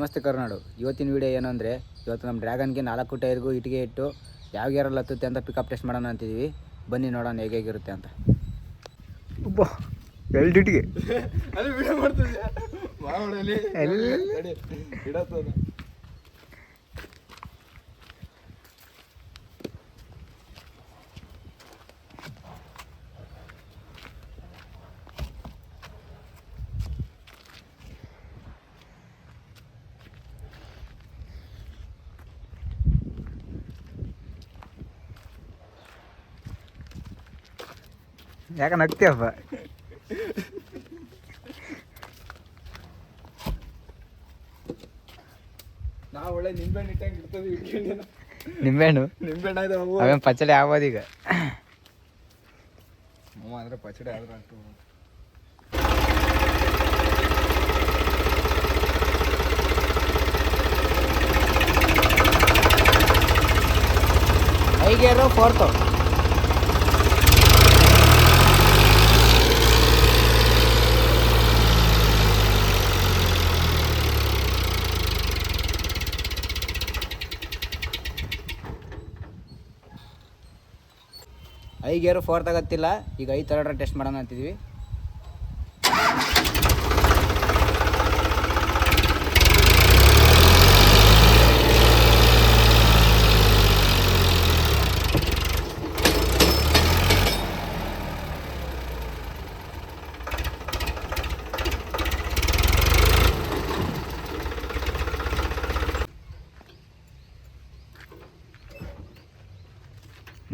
ನಮಸ್ತೆ ಕರ್ನಾಡು. ಇವತ್ತಿನ ವಿಡಿಯೋ ಅಂದರೆ ಇವತ್ತು ನಮ್ಮ ಡ್ರ್ಯಾಗನ್ಗೆ ನಾಲ್ಕು ಟೈರ್ಗೂ ಇಟ್ಟಿಗೆ ಇಟ್ಟು ಯಾವ ಗೇರಲ್ಲಿ ಹತ್ತುತ್ತೆ ಅಂತ ಪಿಕಪ್ ಟೆಸ್ಟ್ ಮಾಡೋಣ ಅಂತಿದ್ದೀವಿ ಬನ್ನಿ ನೋಡೋಣ ಹೇಗೆ ಹೇಗಿರುತ್ತೆ ಅಂತ. ಎರಡು ಇಟ್ಟಿಗೆ. ಯಾಕೆ ನಗ್ತೀಯಪ್ಪ ನಾವು ಒಳ್ಳೆ ನಿಂಬೆಹಣ್ಣು ಇಟ್ಟಂಗೆ ಇರ್ತದೆ ಇಟ್ಕೊಂಡು ನಿಂಬೆಹಣ್ಣು? ನಿಂಬೆಹಣ್ಣು ಆಯ್ತು ಅವು. ಅವೇನು ಪಚ್ಚಳಿ ಆಗೋದೀಗ ಅಮ್ಮ ಅಂದ್ರೆ ಪಚಡಿ ಆದ್ರೆ ಐಗೆ ಐ ಗೇರು ಫೋರ್ತು ಗೇರು ಫೋರ್ ತಗತ್ತಿಲ್ಲ ಈಗ ಐದು ತರ್ಡ್ರ ಟೆಸ್ಟ್ ಮಾಡೋಣ ಅಂತಿದ್ವಿ.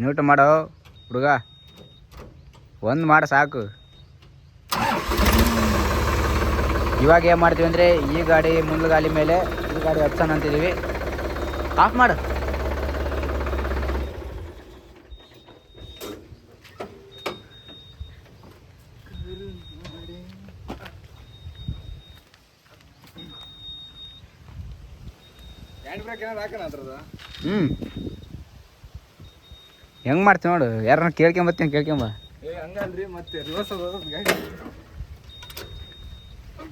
ನ್ಯೂಟ್ ಮಾಡೋ? ಹುಡುಗ ಒಂದು ಮಾಡಿ ಸಾಕು. ಇವಾಗ ಏನು ಮಾಡ್ತೀವಿ ಅಂದರೆ ಈ ಗಾಡಿ ಮುಂದೆ ಗಾಳಿ ಮೇಲೆ ಈ ಗಾಡಿ ಹಚ್ಚೋಣ ಅಂತಿದ್ದೀವಿ ಆಫ್ ಮಾಡು. ಹ್ಞೂ ಹೆಂಗೆ ಮಾಡ್ತೀವಿ ನೋಡು? ಯಾರನ್ನ ಕೇಳ್ಕೊಂಬತ್ತೀನಿ ಕೇಳ್ಕೊಂಬ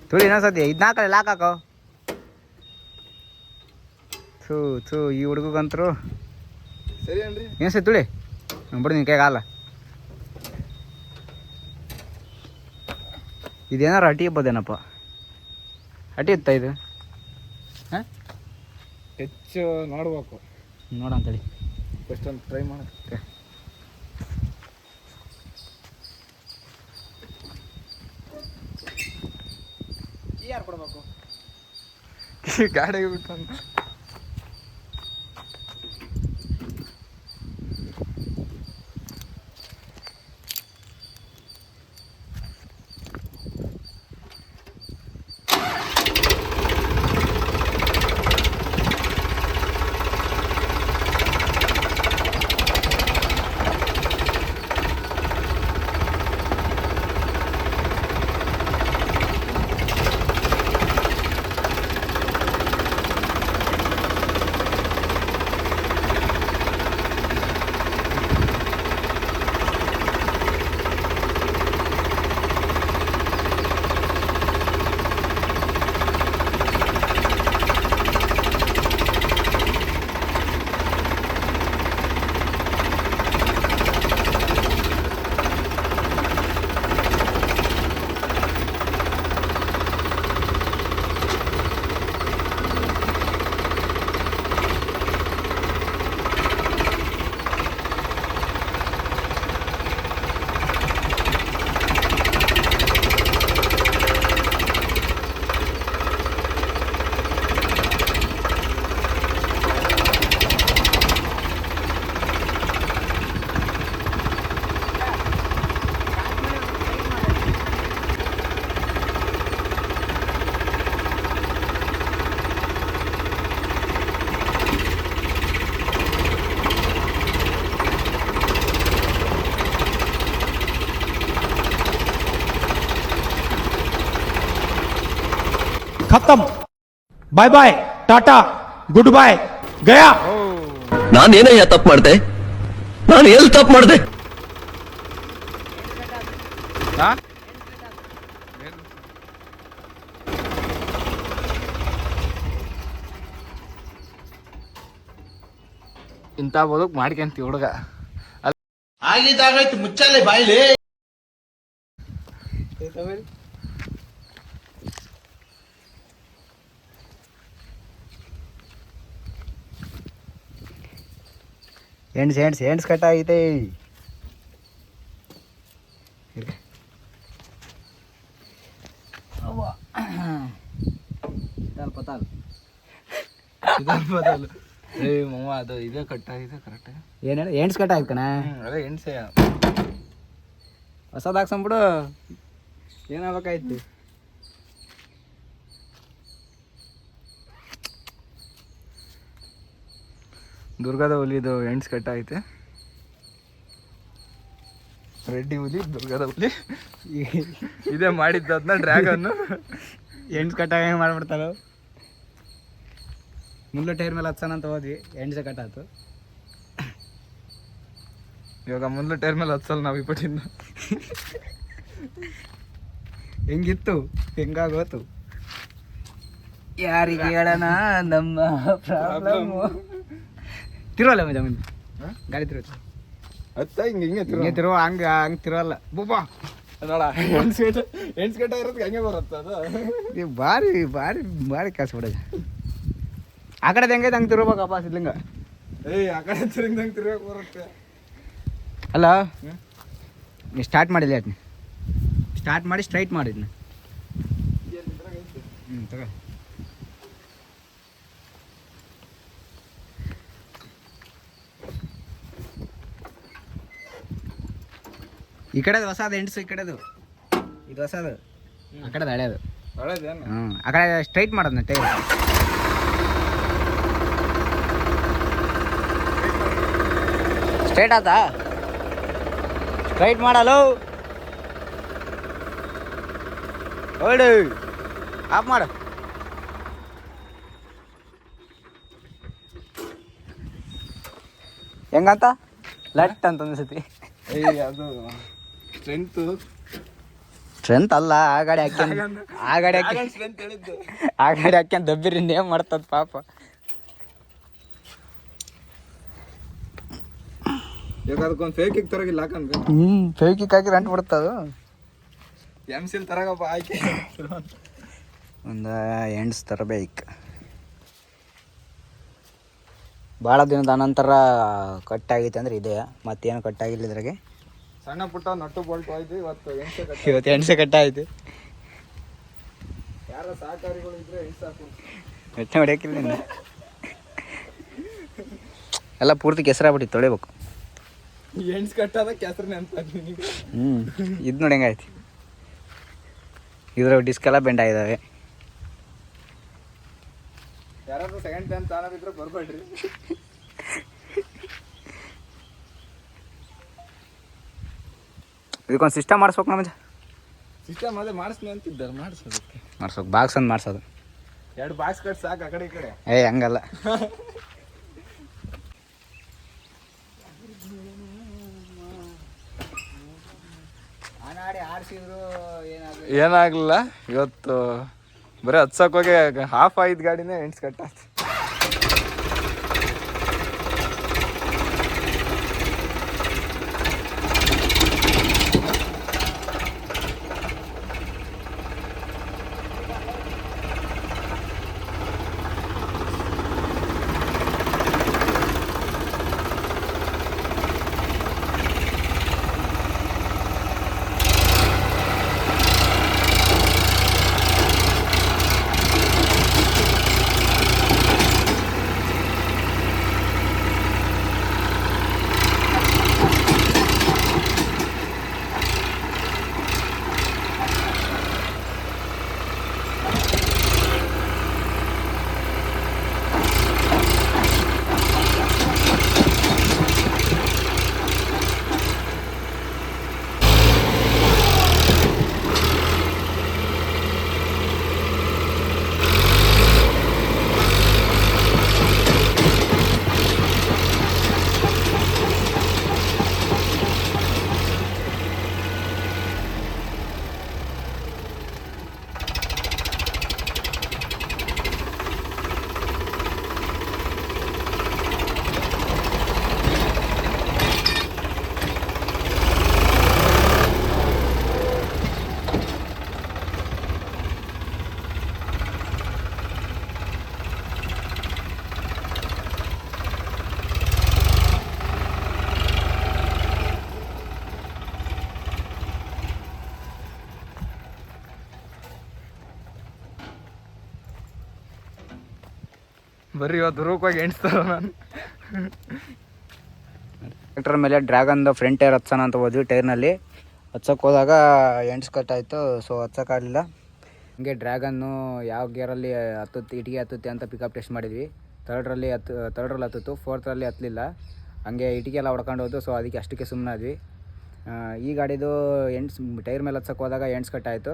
ತುಳಿ ಇನ್ನೊಂದ್ಸತಿ ಇದನ್ನ ಲಾಕ್ ಹಾಕೋ. ಥೂ ಥೂ ಈ ಹುಡುಗಂತರು ಸರಿ ಅನ್ರಿ. ಇನ್ನೊಂದ್ಸತಿ ತುಳಿ ಬಿಡು ನಿನ್ನ ಕೈಗಾಲ. ಇದೇನಾರು ಅಟಿ ಇರ್ಬೋದೇನಪ್ಪ ಅಟಿ ಇತ್ತ ಇದು? ಹಾಂ? ಹೆಚ್ಚು ನೋಡ್ಬೇಕು. ನೋಡಂತೇಳಿ ಫಸ್ಟ್ ಒಂದು ಟ್ರೈ ಮಾಡೋಕ್ಕೆ ಯಾರು ಕೊಡಬೇಕು? ಗಾಡಿಗೆ ಬಿಟ್ಟು ಖತಮ್ bye bye tata good bye Gaya ನಾನೇನಯ್ಯ ತಪ್ಪು ಮಾಡಿದೆ ನಾನು ಎಲ್ಲಿ ತಪ್ಪು ಮಾಡಿದೆ ಇಂತ ಬದುಕ್ ಮಾಡ್ಕಂತಿ ಹುಡುಗ. ಆಗಿದ್ದಾಗ ಮುಚ್ಚಲ್ಲ ಬಾಯ್ಲಿ. ಎಂಡ್ಸ್ ಎಂಡ್ಸ್ ಎಂಡ್ಸ್ ಕಟ್ ಆಗೈತೆ ಏ ಮಮ್ಮ ಅದು ಇದೇ ಕಟ್ಟಾಗಿದೆ ಕರೆಕ್ಟ್ ಏನೇನು ಕಟ್ ಆಯ್ತು ಕಣ. ಅದೇ ಎಣ್ಸೆ ಹೊಸದು ಹಾಕ್ಸಂಬಿಡು ಏನಾಗಬೇಕಾಯ್ತು ದುರ್ಗದ ಹುಲಿದು ಎಂಡ್ಸ್ ಕಟ್ಟಾಯ್ತೆ ರೆಡ್ಡಿ ಹುಲಿ ದುರ್ಗದ ಹುಲಿ. ಇದೇ ಮಾಡಿದ್ದು ಅದನ್ನ ಡ್ರ್ಯಾಗನ್ನು ಎಂಡ್ಸ್ ಕಟ್ ಆಗಿ ಮಾಡ್ಬಿಡ್ತಾರೋ? ಮುಳ್ಳು ಟೈರ್ ಮೇಲೆ ಹತ್ಸನ ಅಂತ ಹೋದ್ವಿ ಎಂಡ್ಸ್ ಕಟ್ ಆಯ್ತು. ಇವಾಗ ಮುಂದೆ ಟೈರ್ ಮೇಲೆ ಹತ್ಸಲ್ಲ ನಾವು ಇಪ್ಪಟ್ಟಿಂದ ಹೆಂಗಿತ್ತು? ಹೆಂಗಾಗೋತು? ಯಾರಿಗೆ ಹೇಳೋಣ? ನಮ್ಮ ಪ್ರಾಬ್ಲಮ್ ತಿರುವಲ್ಲ ಮಜಾ ಮುಂದೆ? ಗಾಡಿ ತಿರುವತ್ತು ಅತ್ತ ಹಿಂಗೆ ಹಿಂಗೆ ಹಿಂಗೆ ತಿರುವ ಹಂಗೆ ಹಂಗೆ ತಿರುವಲ್ಲ. ಬೂಬಾ. ನೋಡ ಎಂಟು ಗಂಟೆ ಎಂಟು ಗಂಟೆ ಇರೋದಕ್ಕೆ ಹಂಗೆ ಬರುತ್ತೆ ಅದು. ನೀವು ಭಾರಿ ಭಾರಿ ಭಾರಿ ಕೆಲಸ ಬಿಡೋದು ಆ ಕಡೆ ಹೆಂಗೈತೆ ಹಂಗೆ ತಿರ್ಬೇಕಪ್ಪ ಸಿದ್ಲಿಂಗ? ಏಯ್ ಆ ಕಡೆ ತಿರುಗ್ದಂಗೆ ತಿರ್ಗಕ್ಕೆ ಬರುತ್ತೆ. ಅಲ್ಲ? ನೀ ಸ್ಟಾರ್ಟ್ ಮಾಡಿಲ್ಲ ಅದನ್ನ ಸ್ಟಾರ್ಟ್ ಮಾಡಿ ಸ್ಟ್ರೈಟ್ ಮಾಡಿದ್ನ? ಹ್ಞೂ ತಗೋ. ಈ ಕಡೆದು ಹೊಸದು ಎಂಟ್ಸು ಈ ಕಡೆದು. ಇದು ಹೊಸದು. ಆ ಕಡೆದು ಒಳ್ಳೇದೇನು ಹ್ಞೂ ಆ ಕಡೆ ಸ್ಟ್ರೈಟ್ ಮಾಡೋದನ್ನ ಟೈರ್ ಸ್ಟ್ರೈಟ್ ಆತ? ಸ್ಟ್ರೈಟ್ ಮಾಡಲು. ಹೊರಡು. ಆಫ್ ಮಾಡು. ಹೆಂಗಂತ? ಲಟ್ ಅಂತ ಅನ್ಸತಿ ಏಯ್ ಅದು ಸ್ಟ್ರೆಂತ್? ಸ್ಟ್ರೆಂತ್ ಅಲ್ಲ ಆ ಗಾಡಿ ಹಾಕ್ಯಂಡ್ ಆ ಗಾಡಿ ಹಾಕಿ ಸ್ಟ್ರೆಂತ್ ಹೇಳಿದ್ದು. ಆ ಗಾಡಿ ಹಾಕ್ಯಂಡ್ ದಬ್ಬಿರಿ ನೇಮ್ ಮಾಡ್ತದ ಪಾಪ. ಇವಾಗ ಅದಕ್ಕೊಂದು ಇಕ್ ತರಗಿಲ್ಲ ಹಾಕಂದ್ರೆ. ಹ್ಞೂ ಇಕ್ ಹಾಕಿ ರೆಂಟ್ ಬಿಡುತ್ತದು ಎಂ ಸಿಲ್ ತರಗಪ್ಪ ಆಯ್ಕೆ. ಒಂದು ಎಂಡ್ಸ್ ತರಬೇಕು. ಭಾಳ ದಿನದ ಅನಂತರ ಕಟ್ಟಾಗೈತೆ ಅಂದ್ರೆ ಇದೆ ಮತ್ತೇನು ಕಟ್ಟಾಗಿಲ್ಲ ಇದ್ರಾಗೆ. ಸಣ್ಣ ಪುಟ್ಟ ನಟ್ಟು ಬೋಲ್ಟ್ ಆಯ್ತು ಇವತ್ತು ಎಂಟೆ ಕಟ್ಟ ಇವತ್ತು ಕಟ್ಟ ಆಯ್ತು. ಯಾರ ಸಹಕಾರಿಗಳು ಇದ್ರೆ ಸಾಕು ಎಟ್ಟೆ ಹೊಡ್ಯಾಕಿಲ್ಲ ನಿನ್ನ ಎಲ್ಲ ಪೂರ್ತಿ ಕೆಸರಾಗ್ಬಿಟ್ಟು ತೊಳಿಬೇಕು. ಹೆಣ್ಸ್ ಕಟ್ಟಾದ ಕೆಸರನೆ ಅಂತ ನಿನಗೆ ಹ್ಞೂ ಇದು ನೋಡಿ ಹೆಂಗಾಯ್ತು ಇದ್ರ ಡಿಸ್ಕ್ ಎಲ್ಲ ಬೆಂಡ್ ಆಗಿದ್ದಾವೆ ಯಾರಾದ್ರೂ ಸೆಕೆಂಡ್ ಟೈಮ್ ತಾನಾದಿದ್ರೆ ಬರ್ಬೇಡ್ರಿ. ಇದಕ್ಕೊಂದು ಸಿಸ್ಟಮ್ ಮಾಡಿಸ್ಬೇಕು ನಮ್ಮ ಸಿಸ್ಟಮ್ ಅದೇ ಮಾಡಿಸ್ತೀನಿ ಅಂತಿದ್ದಾರೆ ಮಾಡಿಸೋದಕ್ಕೆ. ಮಾಡ್ಸೋಕೆ ಬಾಕ್ಸ್ ಅಂತ ಮಾಡ್ಸೋದು. ಎರಡು ಬಾಕ್ಸ್ ಕಟ್ ಸಾಕು ಆ ಕಡೆ ಈ ಕಡೆ. ಏ ಹಂಗಲ್ಲ. ಏನಾಗಲಿಲ್ಲ ಇವತ್ತು ಬರೀ ಹತ್ಸಕ್ಕೆ ಹೋಗಿ ಹಾಫ್ ಆಯ್ತು ಗಾಡಿನೇ ಎಂಟ್ಸ್ ಕಟ್ಟಾಯ್ತು. ಬರೀ ಇವತ್ತು ರೂಪವಾಗಿ ಎಣಿಸ್ತಾರ ನಾನು. ಟ್ರ್ಯಾಕ್ಟರ್ ಮೇಲೆ ಡ್ರ್ಯಾಗನ್ದು ಫ್ರಂಟ್ ಟೈರ್ ಹತ್ಸೋಣ ಅಂತ ಹೋದ್ವಿ ಟೈರ್ನಲ್ಲಿ ಹಚ್ಚಕ್ಕೆ ಹೋದಾಗ ಎಂಟ್ಸ್ ಕಟ್ ಆಯಿತು ಸೊ ಹಚ್ಚೋಕ್ಕಾಗಲಿಲ್ಲ ಹಂಗೆ ಡ್ರ್ಯಾಗನ್ನು ಯಾವ ಗೇರಲ್ಲಿ ಹತ್ತುತ್ತೆ ಇಟಿಗೆ ಹತ್ತುತ್ತೆ ಅಂತ ಪಿಕಪ್ ಟೆಸ್ಟ್ ಮಾಡಿದ್ವಿ. ತರ್ಡ್ರಲ್ಲಿ ಹತ್ತು ತರ್ಡ್ರಲ್ಲಿ ಹತ್ತಿತ್ತು ಫೋರ್ತ್ರಲ್ಲಿ ಹತ್ತಲಿಲ್ಲ ಹಂಗೆ ಇಟಿಗೆ ಎಲ್ಲ ಹೊಡ್ಕೊಂಡು ಹೋದ್ವು ಸೊ ಅದಕ್ಕೆ ಅಷ್ಟಕ್ಕೆ ಸುಮ್ಮನಾದ್ವಿ ಈ ಗಾಡಿದು ಎಂಟ್ಸ್ ಟೈರ್ ಮೇಲೆ ಹಚ್ಚಕ್ಕೆ ಹೋದಾಗ ಕಟ್ ಆಯಿತು.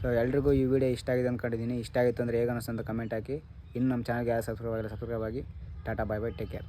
ಸೊ ಎಲ್ರಿಗೂ ಈ ವಿಡಿಯೋ ಇಷ್ಟ ಆಗಿದೆ ಅಂದ್ಕೊಂಡಿದ್ದೀನಿ ಇಷ್ಟ ಆಗಿತ್ತು ಅಂದರೆ ಹೇಗೆ ಅನ್ನಿಸ್ತು ಅಂತ ಕಮೆಂಟ್ ಹಾಕಿ. ಇನ್ನು ನಮ್ಮ ಚಾನಲ್ಗೆ ಯಾರು ಸಬ್ಸ್ಕ್ರೈಬ್ ಆಗಿಲ್ಲ ಸಬ್ಸ್ಕ್ರೈಬ್ ಆಗಿ tata bye bye take care